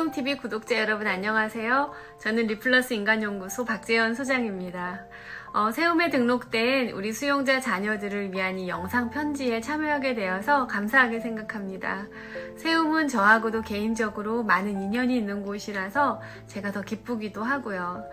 수용TV 구독자 여러분 안녕하세요. 저는 리플러스 인간연구소 박재현 소장입니다. 어, 세움에 등록된 우리 수용자 자녀들을 위한 이 영상 편지에 참여하게 되어서 감사하게 생각합니다. 세움은 저하고도 개인적으로 많은 인연이 있는 곳이라서 제가 더 기쁘기도 하고요.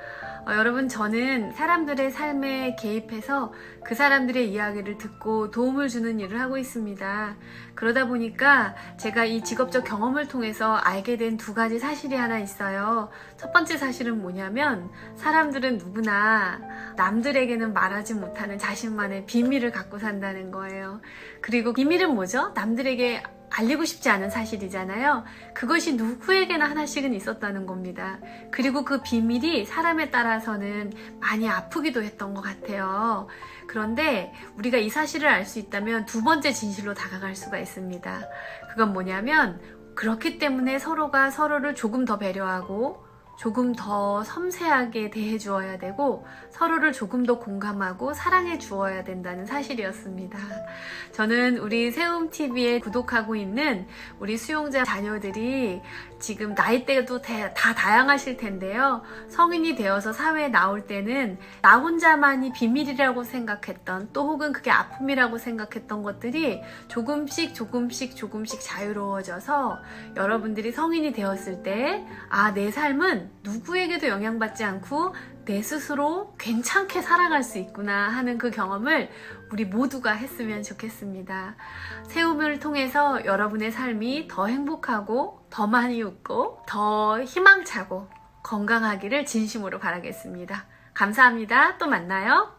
어, 여러분, 저는 사람들의 삶에 개입해서 그 사람들의 이야기를 듣고 도움을 주는 일을 하고 있습니다. 그러다 보니까 제가 이 직업적 경험을 통해서 알게 된 두 가지 사실이 하나 있어요. 첫 번째 사실은 뭐냐면 사람들은 누구나 남들에게는 말하지 못하는 자신만의 비밀을 갖고 산다는 거예요. 그리고 비밀은 뭐죠? 남들에게 알리고 싶지 않은 사실이잖아요. 그것이 누구에게나 하나씩은 있었다는 겁니다. 그리고 그 비밀이 사람에 따라서는 많이 아프기도 했던 것 같아요. 그런데 우리가 이 사실을 알 수 있다면 두 번째 진실로 다가갈 수가 있습니다. 그건 뭐냐면 그렇기 때문에 서로가 서로를 조금 더 배려하고 조금 더 섬세하게 대해 주어야 되고 서로를 조금 더 공감하고 사랑해 주어야 된다는 사실이었습니다. 저는 우리 세움TV에 구독하고 있는 우리 수용자 자녀들이 지금 나이대도 다, 다 다양하실 텐데요. 성인이 되어서 사회에 나올 때는 나 혼자만이 비밀이라고 생각했던 또 혹은 그게 아픔이라고 생각했던 것들이 조금씩 조금씩 조금씩 자유로워져서 여러분들이 성인이 되었을 때 아, 내 삶은 누구에게도 영향받지 않고 내 스스로 괜찮게 살아갈 수 있구나 하는 그 경험을 우리 모두가 했으면 좋겠습니다. 세움을 통해서 여러분의 삶이 더 행복하고 더 많이 웃고 더 희망차고 건강하기를 진심으로 바라겠습니다. 감사합니다. 또 만나요.